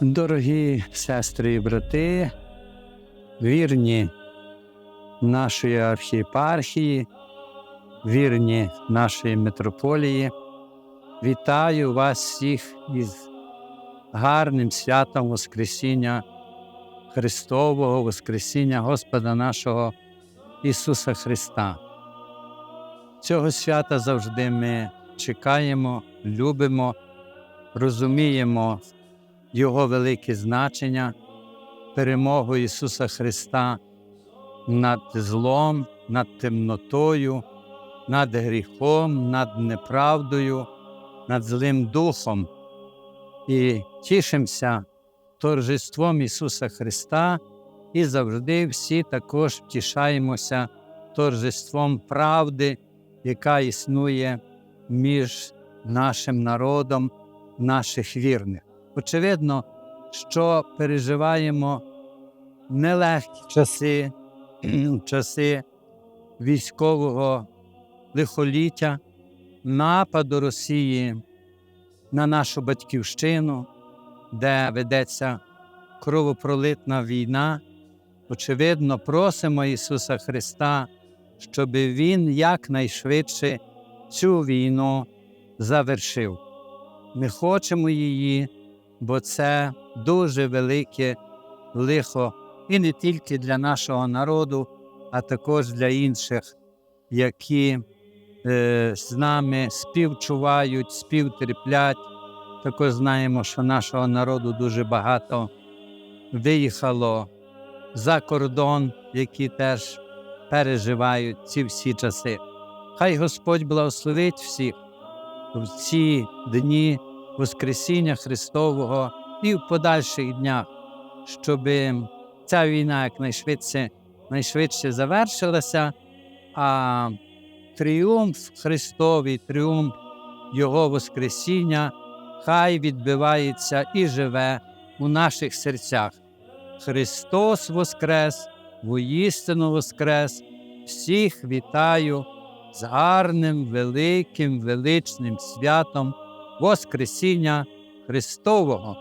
Дорогі сестри і брати, вірні нашої архієпархії, вірні нашої митрополії, вітаю вас всіх із гарним святом Воскресіння Христового, Воскресіння Господа нашого Ісуса Христа. Цього свята завжди ми чекаємо, любимо, розуміємо Його велике значення, перемогу Ісуса Христа над злом, над темнотою, над гріхом, над неправдою, над злим духом. І тішимося торжеством Ісуса Христа, і завжди всі також втішаємося торжеством правди, яка існує між нашим народом, наших вірних. Очевидно, що переживаємо нелегкі часи, часи військового лихоліття, нападу Росії на нашу батьківщину, де ведеться кровопролитна війна. Очевидно, просимо Ісуса Христа, щоб Він якнайшвидше цю війну завершив. Ми хочемо її, бо це дуже велике лихо і не тільки для нашого народу, а також для інших, які е, з нами співчувають, співтерплять. Також знаємо, що нашого народу дуже багато виїхало за кордон, які теж переживають ці всі часи. Хай Господь благословить всіх в ці дні Воскресіння Христового і в подальших днях, щоб ця війна якнайшвидше найшвидше завершилася, а тріумф Христовий, тріумф Його Воскресіння, хай відбивається і живе у наших серцях. Христос Воскрес, воістину Воскрес, всіх вітаю з гарним, великим, величним святом Воскресіння Христового.